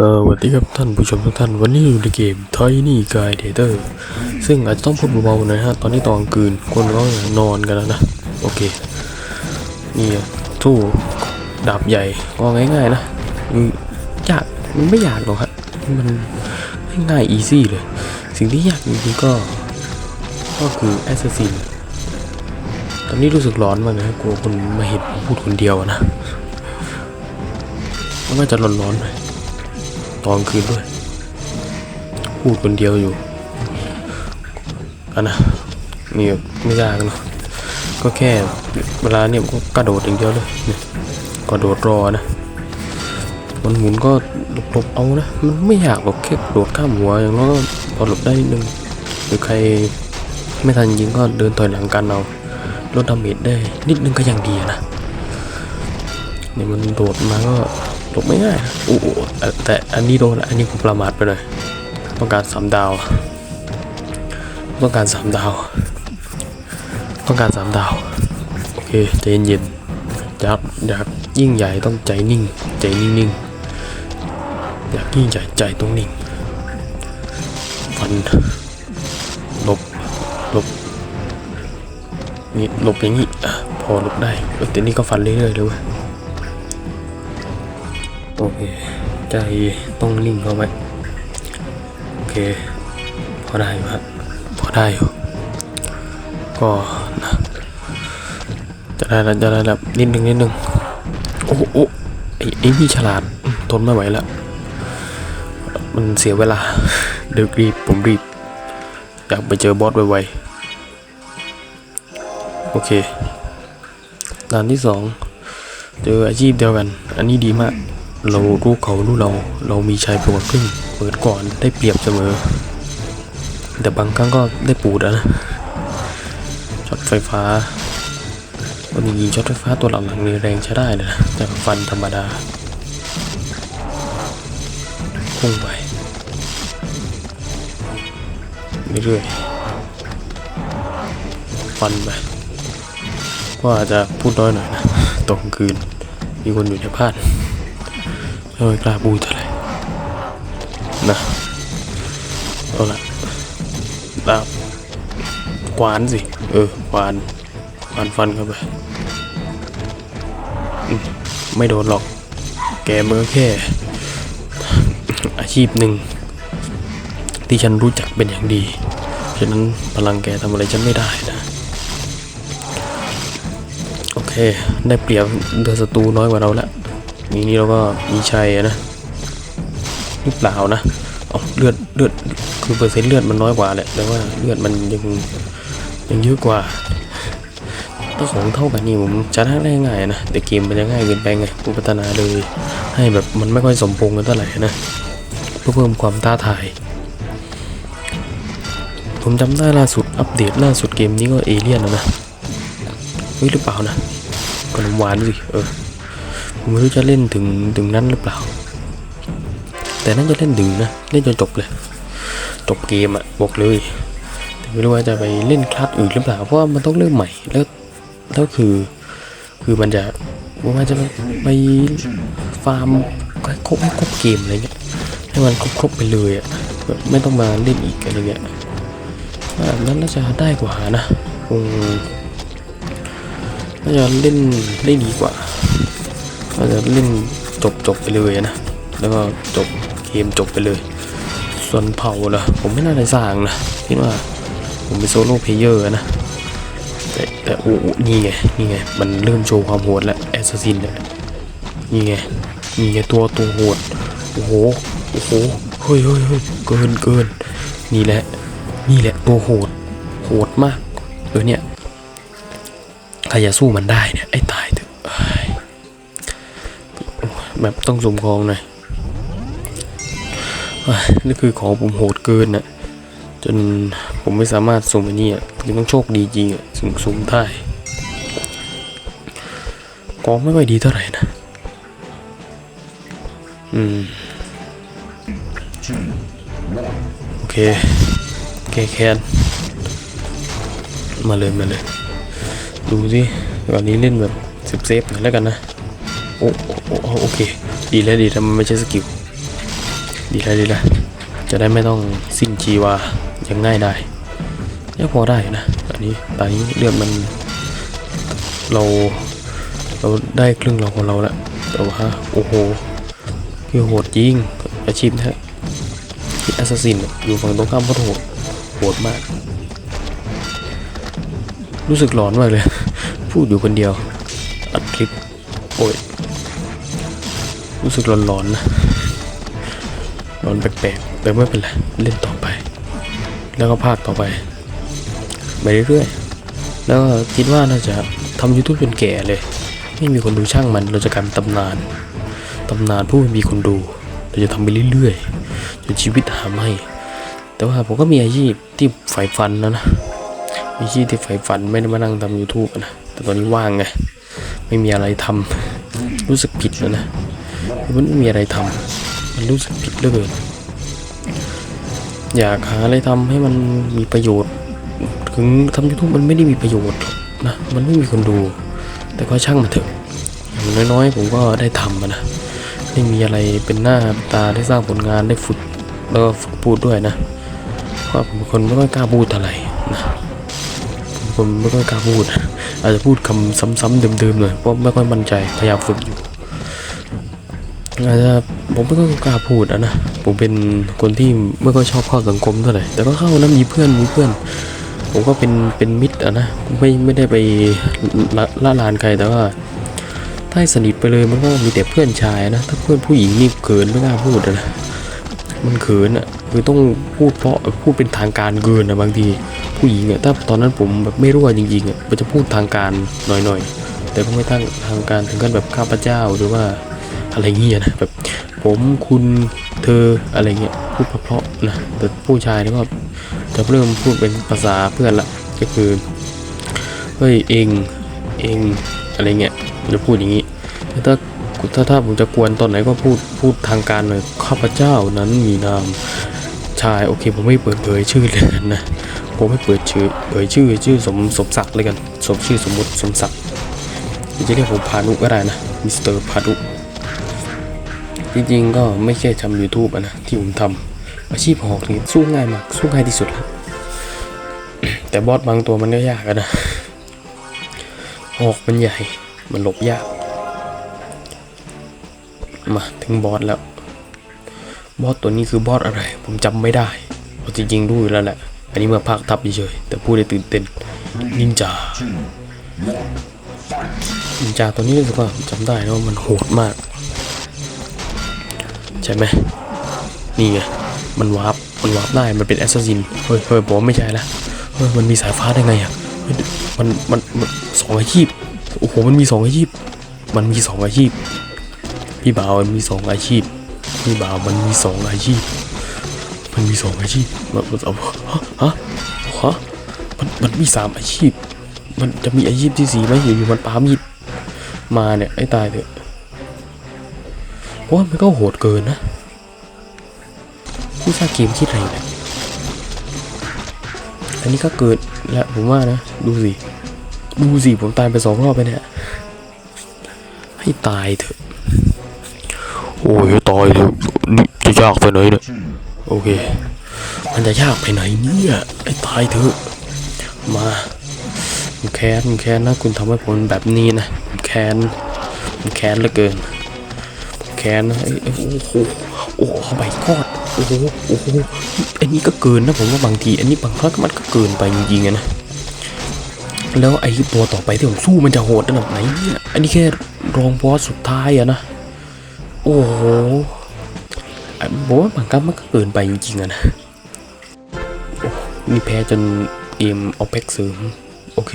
สวัสดีครับท่านผู้ชมทุกท่านวันนี้อยู่ในเกมไทนี่กายเดเตอร์ซึ่งอาจจะต้องพูดเบาๆหน่อยฮะ ตอนนี้ตอนกลางคืนคนก็นอนกันแล้วนะ โอเค นี่อะสู้ดาบใหญ่ก็ง่ายๆนะอยากมันไม่ยากหรอกครับมันง่ายอีซี่เลย สิ่งที่ยากจริงๆก็ ก็คือแอสซัสซินตอนนี้รู้สึกร้อนมากนะกลัวคนมาเห็นพูดคนเดียวนะมันก็จะร้อนๆหน่อย ตอนคืนด้วย พูดคนเดียวอยู่อันนะนี่ไม่ยากเนอะก็แค่เวลาเนี่ยก็กระโดดอย่างเดียวเลยกระโดดรอนะมันหมุนก็หลบเอานะมันไม่อยากหรอกแค่โดดข้ามหัวอย่างน้อยก็พอหลบได้นิดนึงหรือใครไม่ทันยิงก็เดินถอยหลังกันเอาลดดาเมจได้นิดนึงก็ยังดีนะเนี่ยมันโดดมาก็ หลบไม่ง่ายโอ้โหแต่อันนี้โดนอันนี้ผมประมาทไปหน่อยต้องการสามดาว ต้องการสามดาว ต้องการสามดาว โอเคใจเย็นๆอยากอยากยิ่งใหญ่ต้องใจนิ่ง ใจนิ่งๆอยากยิ่งใหญ่ใจต้องนิ่งฟันหลบหลบนี่หลบอย่างนี้อะพอหลบได้แต่นี่ก็ฟันเรื่อยๆเลยเว้ย โอเค ใจต้องนิ่งเข้าไว้โอเค พอได้อยู่ฮะพอได้อยู่ ก็นะจะได้แล้วจะได้แล้วนิดนึงนิดนึงโอ้โหโอ้ไอ้ไอ้นี่ฉลาดทนไม่ไหวแล้วมันเสียเวลา เดี๋ยวรีบผมรีบ อยากไปเจอบอสไวๆโอเคด่านที่สองเจออาชีพเดียวกัน อันนี้ดีมาก เรารู้เขารู้เรา เรามีชัยไปกว่าครึ่งเปิดก่อนได้เปรียบเสมอ แต่บางครั้งก็ได้ปูดนะช็อตไฟฟ้าวันนี้ยิงช็อตไฟฟ้าตัวหลังๆนี่แรงใช้ได้เลยนะแต่ฟันธรรมดาพุ่งไปเรื่อยๆฟันไปก็อาจจะพูดน้อยหน่อยนะตอนกคืนมีคนอยู่ในบ้าน ไม่กล้าพูดเท่าไหร่นะเอาละดาบขวานสิ เออขวานขวานฟันเข้าไปอืมไม่โดนหรอก แกเมื่อแค่ อาชีพหนึ่ง ที่ฉันรู้จักเป็นอย่างดี ฉะนั้นพลังแกทำอะไรฉันไม่ได้นะ โอเค ได้เปรียบเดือศัตรูน้อยกว่าเราแล้ว นี้นี่เราก็มีชัยอะนะหรือเปล่านะเอาเลือดเลือดคือเปอร์เซ็นต์เลือดมันน้อยกว่าแหละแต่ว่าเลือดมันยังยังเยอะกว่าถ้าของเท่ากันนี่ผมชนะได้ง่ายนะแต่เกมมันจะง่ายเกินไปไงผู้พัฒนาเลยให้แบบมันไม่ค่อยสมพงกันเท่าไหร่นะเพื่อเพิ่มความท้าทาย ผมจำได้ล่าสุดอัปเดตล่าสุดเกมนี้ก็เอเลี่ยนแล้วนะเฮ้ยหรือเปล่านะขนมหวานสิเออ ไม่รู้จะเล่นถึงถึงนั้นหรือเปล่า แต่น่าจะเล่นถึงนะเล่นจนจบเลย จบเกมอะบอกเลยแต่ไม่รู้ว่าจะไปเล่นคลาสอื่นหรือเปล่าเพราะมันต้องเริ่มใหม่แล้วแล้วคือ คือมันจะว่าจะไปฟาร์มครบให้ครบเกมอะไรเงี้ยให้มันครบครบๆไปเลยอะแบบไม่ต้องมาเล่นอีกอะไรเงี้ยแบบนั้นน่าจะได้กว่านะคงน่าจะเล่นได้ดีกว่า น่าจะเล่นจบจบไปเลยนะ แล้วก็จบเกมจบไปเลย ส่วนเผาล่ะ ผมไม่น่าได้สร้างนะคิดว่าผมเป็นโซโล่เพลเยอร์นะ แต่แต่โอ้นี่ไง นี่ไง มันเริ่มโชว์ความโหดแล้วแอสซัสซินเนี่ยนี่ไง นี่ไงตัวตัวโหด โอ้โห โอ้โห เฮ้ยเฮ้ยเฮ้ยเกินเกิน นี่แหละ นี่แหละตัวโหด โหดมากเออเนี่ยใครจะสู้มันได้เนี่ย ไอ้ตาย แบบต้องสมคองหน่อยนี่คือของผมโหดเกินนะจนผมไม่สามารถสุ่มอันนี้อะคือต้องโชคดีจริงอะสุ่มสุ่มได้กองไม่ค่อยดีเท่าไหร่นะ อืม โอเคโอเคแค้นมาเลยมาเลย ดูสิวันนี้เล่นแบบเซฟเซฟๆหน่อยแล้วกันนะ โอ้โอโอโอเค ดีแล้วดีแล้วมันไม่ใช่สกิล ดีแล้วดีแล้วจะได้ไม่ต้องสิ้นชีวาย่างง่ายได้ยังพอได้นะ อันนี้ตอนนี้เลือดมัน เรา เราได้ครึ่งเราของเราแล้วแต่ว่าโอ้โหคือโหดจริงอาชีพนะฮะที่แอสซัสซินอยู่ฝั่งตรงข้ามก็โหดโหดมาก รู้สึกหลอนมากเลย พูดอยู่คนเดียว อัดคลิป โอ้ย รู้สึกหลอนๆนะหลอนแปลกๆแต่ไม่เป็นไรเล่นต่อไป แล้วก็ภาคต่อไปไปเรื่อยๆแล้วคิดว่าน่าจะทำ YouTube จนแก่เลย ไม่มีคนดูช่างมัน เราจะกลายเป็นตำนานตำนานผู้ไม่มีคนดู เราจะทำไปเรื่อยๆจนชีวิตหาไม่ แต่ว่าผมก็มีอาชีพที่ใฝ่ฝันนะนะมีอาชีพที่ใฝ่ฝันไม่ได้มานั่งทำ YouTube นะแต่ตอนนี้ว่างไงไม่มีอะไรทำรู้สึกผิดแล้วนะ มันไม่มีอะไรทำมันรู้สึกผิดเหลือเกินอยากหาอะไรทำให้มันมีประโยชน์ ถึงทำ YouTube มันไม่ได้มีประโยชน์นะมันไม่มีคนดู แต่ก็ช่างมันเถอะอย่างน้อยๆผมก็ได้ทำนะได้มีอะไรเป็นหน้าเป็นตาได้สร้างผลงานได้ฝึกแล้วก็ฝึกพูดด้วยนะเพราะผมเป็นคนไม่ค่อยกล้าพูดอะไรนะผมไม่ค่อยกล้าพูด อาจจะพูดคำซ้ำๆเดิมๆหน่อยเพราะไม่ค่อยมั่นใจพยายามฝึกอยู่ อาจจะผมไม่ค่อยกล้าพูดอะนะ ผมเป็นคนที่ไม่ค่อยชอบเข้าสังคมเท่าไหร่ แต่ก็เข้านะมีเพื่อนมีเพื่อน ผมก็เป็นเป็นมิตรอะนะ ไม่ไม่ได้ไปละละลานใครแต่ว่าถ้าสนิทไปเลยมันก็มีแต่เพื่อนชายนะ ถ้าเพื่อนผู้หญิงนี่เขินไม่กล้าพูดอะนะมันเขินอะคือต้องพูดเพราะพูดเป็นทางการเกินอะบางทีผู้หญิงอะถ้าตอนนั้นผมแบบไม่รั่วจริงๆอะมันจะพูดทางการหน่อยๆ แต่ก็ไม่ตั้งทางการถึงกันแบบข้าพเจ้าหรือว่า อะไรเงี้ยนะแบบผมคุณเธออะไรเงี้ยพูดเพราะๆนะแต่ผู้ชายนี่ก็จะเริ่มพูดเป็นภาษาเพื่อนละก็คือเฮ้ยเองเองอะไรเงี้ยจะพูดอย่างงี้ถ้าถ้าถ้าผมจะกวนตอนไหนก็พูดพูดทางการเลยข้าพเจ้านั้นมีนามชายโอเคผมไม่เปิดเผยชื่อเลยนะผมไม่เปิดชื่อเผยชื่อชื่อสมสมศักดิ์เลยกันสมชื่อสมมุติสมศักดิ์จะเรียกผมพานุก็ได้นะมิสเตอร์พานุ จริงๆ ก็ไม่ใช่ทำ YouTube อะนะที่ผมทำอาชีพหอกนี่สู้ง่ายมาก สู้ง่ายที่สุดแล้วแต่บอสบางตัวมันก็ยากอะนะหอกมันใหญ่มันหลบยาก มาถึงบอสแล้ว บอสตัวนี้คือบอสอะไร ผมจำไม่ได้พราะจริงๆรู้อยู่แล้วแหละ อันนี้มาภาคทับเฉยๆแต่พูดได้ตื่นเต้นนินจานินจาตัวนี้รู้สึกว่าจำได้นะว่ามันโหดมาก ใช่ไหมนี่ไง มันวาร์ปมันวาร์ปได้ มันเป็นแอสซัสซิน เฮ้ยเฮ้ยผมไม่ใช่ละเฮ้ยมันมีสายฟ้าได้ไงอะมันมันมันสองอาชีพ โอ้โห มันมีสองอาชีพ มันมีสองอาชีพ พี่บ่าวมันมีสองอาชีพ พี่บ่าวมันมีสองอาชีพ มันมีสองอาชีพมันเอาฮะฮะฮะมันมันมีสามอาชีพ มันจะมีอาชีพที่สี่ไหมอยู่ๆมันปามีดมาเนี่ยไอ้ตายเถอะ เพราะว่ามันก็โหดเกินนะผู้สร้างเกมคิดอะไรเนี่ยอันนี้ก็เกิดแล้วผมว่านะ ดูสิ ดูสิ ผมตายไปสองรอบไปเนี่ย ให้ตายเถอะ โอ้ยตายเลยนี่จะยากไปไหนเนี่ย โอเค มันจะยากไปไหนเนี่ยไอ้ตายเถอะ มาผมแค้นผมแค้นนะ คุณทำให้ผมแบบนี้นะผมแค้นผมแค้นเหลือเกิน ค้นนะโอ้โหโอ้โหใบกอดโอ้โหโอ้โหอันนี้ก็เกินนะผมว่าบางที อันนี้บางครั้งมันก็เกินไปจริงๆนะแล้วไอ้ตัวต่อไปที่ผมสู้มันจะโหดระดับไหนเนี่ยอันนี้แค่รองบอสสุดท้ายอะนะโอ้โหอะผมว่าบางครั้งมันก็เกินไปจริงๆนะนี่แพ้จนเกมเอาเพ็กเสริมโอเค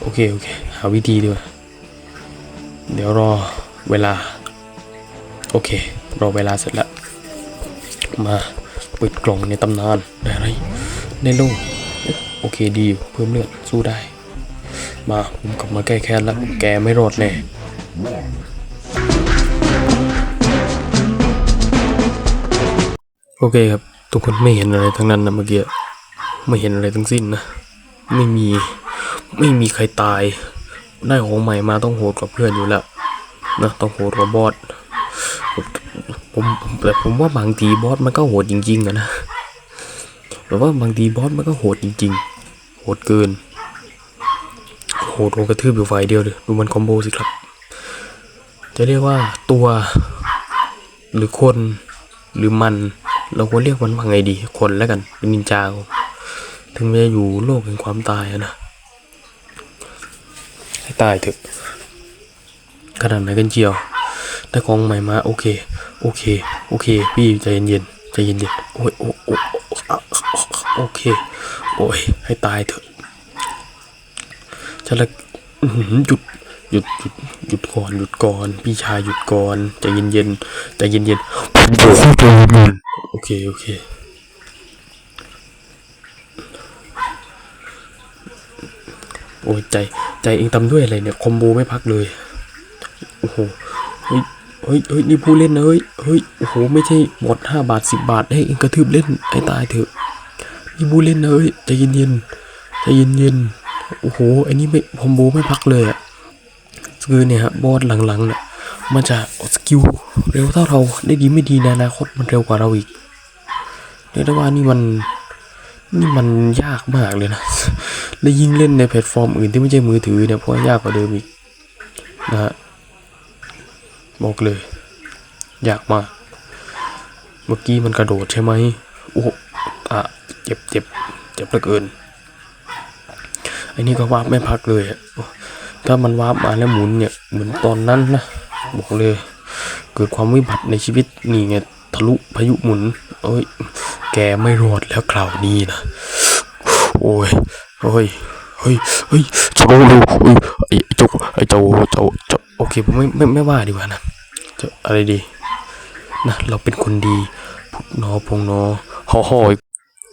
โอเคโอเคหาวิธีดีกว่าเดี๋ยวรอเวลา อเค รอเวลาเสร็จแล้ว มาเปิดกล่องในตำนานได้อะไรได้โล่โอเคดีอยู่เพิ่มเลือดสู้ได้ มาผมกลับมาแก้แค้นแล้วแกไม่รอดแน่โอเคครับ ทุกคนไม่เห็นอะไรทั้งนั้นนะเมื่อกี้ไม่เห็นอะไรทั้งสิ้นนะ ไม่มีไม่มีใครตาย ได้ของใหม่มาต้องโหดกว่าเพื่อนอยู่แล้วนะต้องโหดกว่าบอส ผมผมแต่ผมว่าบางทีบอสมันก็โหดจริงๆอะนะแบบว่าบางทีบอสมันก็โหดจริง ๆ โหดเกิน โหดโดนกระทืบอยู่ฝ่ายเดียวเลยดูมันคอมโบสิครับ จะเรียกว่าตัว หรือคนหรือมัน เราควรเรียกมันว่าไงดี คนแล้วกันเป็นนินจาถึงแม้จะอยู่โลกแห่งความตายอะนะให้ตายเถอะขนาดไหนกันเจียว ได้ของใหม่มาโอเค โอเค โอเค พี่ใจเย็นๆใจเย็นๆโอ้ยโอ้โอ้โอ้โอเค โอ้ย ให้ตายเถอะจะละหยุดหยุดหยุดหยุดก่อนหยุดก่อน พี่ชายหยุดก่อนใจเย็นๆใจเย็นๆผมบอกให้ใจเย็นๆโอเคโอเคโอ้ยใจใจเองทำด้วยอะไรเนี่ยคอมโบไม่พักเลยโอ้โห เฮ้ยเฮ้ยนี่ผู้เล่นนะเฮ้ยเฮ้ยโอ้โหไม่ใช่บอดห้าบาทสิบบาทให้เองกระทืบเล่นให้ตายเถอะนี่ผู้เล่นนะเฮ้ยใจเย็นๆใจเย็นๆโอ้โหอันนี้ไม่คอมโบไม่พักเลยอะคือเนี่ยฮะบอสหลังๆเนี่ยมันจะสกิลเร็วเท่าเราได้ดีไม่ดีในอนาคตมันเร็วกว่าเราอีกเรียกได้ว่านี่มันนี่มันยากมากเลยนะ และยิ่งเล่นในแพลตฟอร์มอื่นที่ไม่ใช่มือถือเนี่ยเพราะยากกว่าเดิมอีกนะฮะ บอกเลย อยากมากเมื่อกี้มันกระโดดใช่ไหมโอ้โหอะเจ็บเจ็บเจ็บเหลือเกินไอ้นี่ก็วาบไม่พักเลยถ้ามันวาบมาแล้วหมุนเนี่ยเหมือนตอนนั้นนะบอกเลย เกิดความวิบัติในชีวิตนี่ไงทะลุพายุหมุน เอ้ย แกไม่รอดแล้วคราวนี้นะโอ้ยเฮ้ยเฮ้ยเฮ้ยเจ้าลูกเฮ้ยไอ้เจ้าไอ้เจ้าเจ้าเจ้า โอเคผมไม่ไม่ไม่ว่าดีกว่านะจะอะไรดี นะ เราเป็นคนดีพุทนอพงนอห่อห่อย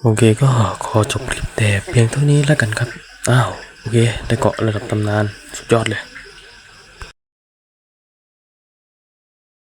โอเคก็ขอจบคลิปแต่เพียงเท่านี้แล้วกันครับ อ้าว โอเค ได้เกาะระดับตำนาน สุดยอดเลย